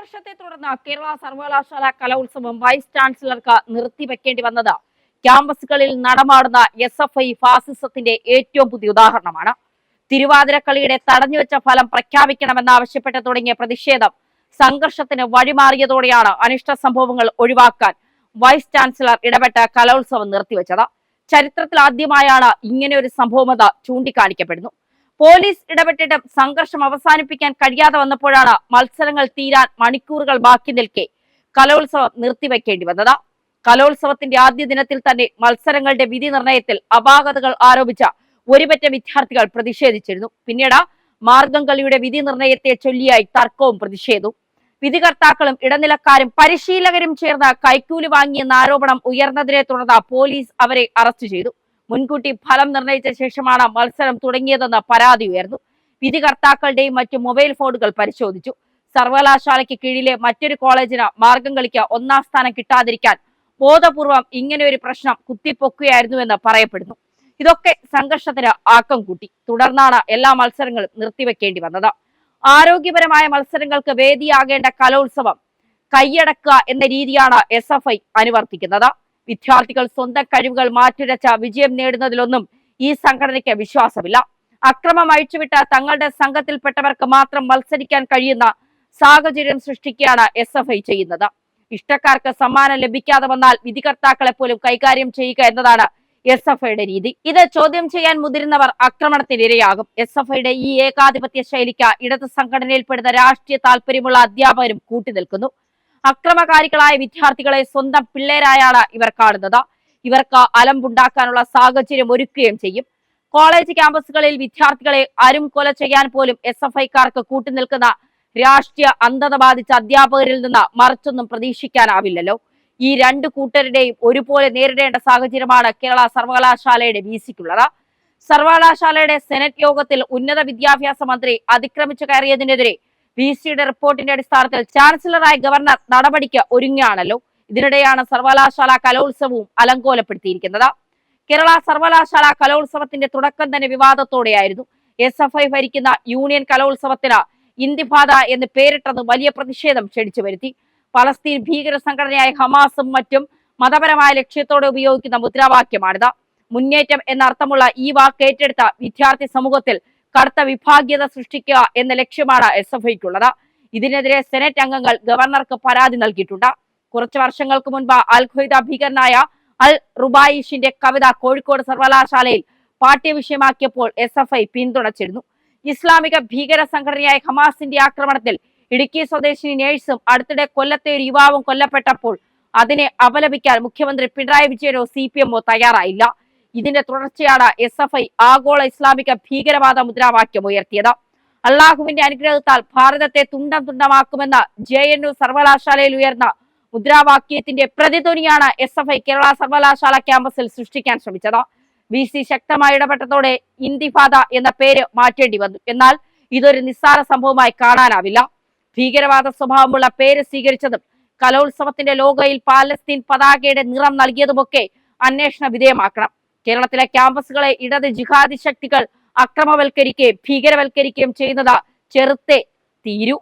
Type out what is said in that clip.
സംഘർഷത്തെ തുടർന്ന് കേരള സർവകലാശാല കലോത്സവം വൈസ് ചാൻസലർക്ക് നിർത്തിവെക്കേണ്ടി വന്നത്. ക്യാമ്പസുകളിൽ നടമാടുന്ന എസ് എഫ് ഐ ഫാസിസത്തിന്റെ ഏറ്റവും പുതിയ ഉദാഹരണമാണ്. തിരുവാതിരക്കളിയുടെ തടഞ്ഞുവെച്ച ഫലം പ്രഖ്യാപിക്കണമെന്നാവശ്യപ്പെട്ട് തുടങ്ങിയ പ്രതിഷേധം സംഘർഷത്തിന് വഴിമാറിയതോടെയാണ് അനിഷ്ട സംഭവങ്ങൾ ഒഴിവാക്കാൻ വൈസ് ചാൻസലർ ഇടപെട്ട കലോത്സവം നിർത്തിവെച്ചത്. ചരിത്രത്തിൽ ആദ്യമായാണ് ഇങ്ങനെ ഒരു സംഭവമത ചൂണ്ടിക്കാണിക്കപ്പെടുന്നു. പോലീസ് ഇടപെട്ടിട്ടും സംഘർഷം അവസാനിപ്പിക്കാൻ കഴിയാതെ വന്നപ്പോഴാണ് മത്സരങ്ങൾ തീരാൻ മണിക്കൂറുകൾ ബാക്കി നിൽക്കെ. കലോത്സവം നിർത്തിവെക്കേണ്ടി വന്നത്. കലോത്സവത്തിന്റെ ആദ്യ ദിനത്തിൽ തന്നെ മത്സരങ്ങളുടെ വിധി നിർണയത്തിൽ അപാകതകൾ ആരോപിച്ച ഒരുപറ്റ വിദ്യാർത്ഥികൾ പ്രതിഷേധിച്ചിരുന്നു. പിന്നീട് മാർഗം കളിയുടെ വിധി നിർണയത്തെ ചൊല്ലിയായി തർക്കവും പ്രതിഷേധവും. വിധികർത്താക്കളും ഇടനിലക്കാരും പരിശീലകരും ചേർന്ന് കൈക്കൂലി വാങ്ങിയെന്ന ആരോപണം ഉയർന്നതിനെ തുടർന്ന് പോലീസ് അവരെ അറസ്റ്റ് ചെയ്തു. മുൻകൂട്ടി ഫലം നിർണയിച്ച ശേഷമാണ് മത്സരം തുടങ്ങിയതെന്ന പരാതി ഉയർന്നു. വിധികർത്താക്കളുടെയും മറ്റ് മൊബൈൽ ഫോണുകൾ പരിശോധിച്ചു. സർവകലാശാലയ്ക്ക് കീഴിലെ മറ്റൊരു കോളേജിന് മാർഗം കളിക്ക് ഒന്നാം സ്ഥാനം കിട്ടാതിരിക്കാൻ ബോധപൂർവം ഇങ്ങനെ ഒരു പ്രശ്നം കുത്തിപ്പൊക്കുകയായിരുന്നുവെന്ന് പറയപ്പെടുന്നു. ഇതൊക്കെ സംഘർഷത്തിന് ആക്കം കൂട്ടി. തുടർന്നാണ് എല്ലാ മത്സരങ്ങളും നിർത്തിവെക്കേണ്ടി വന്നത്. ആരോഗ്യപരമായ മത്സരങ്ങൾക്ക് വേദിയാകേണ്ട കലോത്സവം കൈയടക്കുക എന്ന രീതിയാണ് എസ് അനുവർത്തിക്കുന്നത്. വിദ്യാർത്ഥികൾ സ്വന്തം കഴിവുകൾ മാറ്റുരച്ച വിജയം നേടുന്നതിലൊന്നും ഈ സംഘടനയ്ക്ക് വിശ്വാസമില്ല. അക്രമം അഴിച്ചുവിട്ട തങ്ങളുടെ സംഘത്തിൽപ്പെട്ടവർക്ക് മാത്രം മത്സരിക്കാൻ കഴിയുന്ന സാഹചര്യം സൃഷ്ടിക്കുകയാണ് എസ് എഫ് ഐ ചെയ്യുന്നത്. ഇഷ്ടക്കാർക്ക് സമ്മാനം ലഭിക്കാതെ വന്നാൽ വിധികർത്താക്കളെ പോലും കൈകാര്യം ചെയ്യുക എന്നതാണ് എസ് എഫ് ഐയുടെ രീതി. ഇത് ചോദ്യം ചെയ്യാൻ മുതിരുന്നവർ ആക്രമണത്തിനിരയാകും. എസ് എഫ് ഐയുടെ ഈ ഏകാധിപത്യ ശൈലിക്ക് ഇടത് സംഘടനയിൽപ്പെടുന്ന രാഷ്ട്രീയ താല്പര്യമുള്ള അധ്യാപകരും കൂട്ടുനിൽക്കുന്നു. അക്രമകാരികളായ വിദ്യാർത്ഥികളെ സ്വന്തം പിള്ളേരായാണ് ഇവർ കാണുന്നത്. ഇവർക്ക് അലമ്പുണ്ടാക്കാനുള്ള സാഹചര്യം ഒരുക്കുകയും ചെയ്യും. കോളേജ് ക്യാമ്പസുകളിൽ വിദ്യാർത്ഥികളെ അരും കൊല ചെയ്യാൻ പോലും എസ് എഫ് ഐക്കാർക്ക് കൂട്ടുനിൽക്കുന്ന രാഷ്ട്രീയ അന്ധത ബാധിച്ച അധ്യാപകരിൽ നിന്ന് മറിച്ചൊന്നും പ്രതീക്ഷിക്കാനാവില്ലല്ലോ. ഈ രണ്ട് കൂട്ടരുടെയും ഒരുപോലെ നേരിടേണ്ട സാഹചര്യമാണ് കേരള സർവകലാശാലയുടെ വി സിക്കുള്ളത് സർവകലാശാലയുടെ സെനറ്റ് യോഗത്തിൽ ഉന്നത വിദ്യാഭ്യാസ മന്ത്രി അതിക്രമിച്ചു കയറിയതിനെതിരെ വി സിയുടെ റിപ്പോർട്ടിന്റെ അടിസ്ഥാനത്തിൽ ചാൻസലറായ ഗവർണർ നടപടിക്ക് ഒരുങ്ങുകയാണല്ലോ. ഇതിനിടെയാണ് സർവകലാശാല കലോത്സവവും അലങ്കോലപ്പെടുത്തിയിരിക്കുന്നത്. കേരള സർവകലാശാല കലോത്സവത്തിന്റെ തുടക്കം തന്നെ വിവാദത്തോടെയായിരുന്നു. എസ് എഫ് ഐ ഭരിക്കുന്ന യൂണിയൻ കലോത്സവത്തിന് ഇന്തിഫാദ എന്ന് പേരിട്ടത് വലിയ പ്രതിഷേധം ക്ഷണിച്ചു വരുത്തി. പലസ്തീൻ ഭീകര സംഘടനയായ ഹമാസും മറ്റും മതപരമായ ലക്ഷ്യത്തോടെ ഉപയോഗിക്കുന്ന മുദ്രാവാക്യമാണിത്. മുന്നേറ്റം എന്നർത്ഥമുള്ള ഈ വാക്ക് ഏറ്റെടുത്ത വിദ്യാർത്ഥി സമൂഹത്തിൽ കടുത്ത വിഭാഗീയത സൃഷ്ടിക്കുക എന്ന ലക്ഷ്യമാണ് എസ് എഫ് ഐക്കുള്ളത്. ഇതിനെതിരെ സെനറ്റ് അംഗങ്ങൾ ഗവർണർക്ക് പരാതി നൽകിയിട്ടുണ്ട്. കുറച്ചു വർഷങ്ങൾക്ക് മുൻപ് അൽ ഭീകരനായ അൽ റുബായിഷിന്റെ കവിത കോഴിക്കോട് സർവകലാശാലയിൽ പാഠ്യവിഷയമാക്കിയപ്പോൾ എസ് എഫ് ഐ പിന്തുണച്ചിരുന്നു. ഇസ്ലാമിക ഭീകര സംഘടനയായ ഹമാസിന്റെ ആക്രമണത്തിൽ ഇടുക്കി സ്വദേശിനി നേഴ്സും അടുത്തിടെ കൊല്ലത്തെ ഒരു യുവാവും കൊല്ലപ്പെട്ടപ്പോൾ അതിനെ അപലപിക്കാൻ മുഖ്യമന്ത്രി പിണറായി വിജയനോ സി പി എമ്മോ തയ്യാറായില്ല. ഇതിന്റെ തുടർച്ചയാണ് എസ് എഫ് ഐ ആഗോള ഇസ്ലാമിക ഭീകരവാദ മുദ്രാവാക്യം ഉയർത്തിയത്. അള്ളാഹുവിന്റെ അനുഗ്രഹത്താൽ ഭാരതത്തെ തുണ്ടം തുണ്ടമാക്കുമെന്ന ജെ എൻ യു സർവകലാശാലയിൽ ഉയർന്ന മുദ്രാവാക്യത്തിന്റെ പ്രതിധ്വനിയാണ് എസ് എഫ് ഐ കേരള സർവകലാശാല ക്യാമ്പസിൽ സൃഷ്ടിക്കാൻ ശ്രമിച്ചത്. വി സി ശക്തമായി ഇടപെട്ടതോടെ ഇന്തിഫാദ എന്ന പേര് മാറ്റേണ്ടി വന്നു. എന്നാൽ ഇതൊരു നിസ്സാര സംഭവമായി കാണാനാവില്ല. ഭീകരവാദ സ്വഭാവമുള്ള പേര് സ്വീകരിച്ചതും കലോത്സവത്തിന്റെ ലോഗോയിൽ പാലസ്തീൻ പതാകയുടെ നിറം നൽകിയതുമൊക്കെ അന്വേഷണ വിധേയമാക്കണം. കേരളത്തിലെ ക്യാമ്പസുകളെ ഇടത് ജിഹാദി ശക്തികൾ അക്രമവൽക്കരിക്കുകയും ഭീകരവൽക്കരിക്കുകയും ചെയ്യുന്നത് ചെറുത്തെ തീരൂ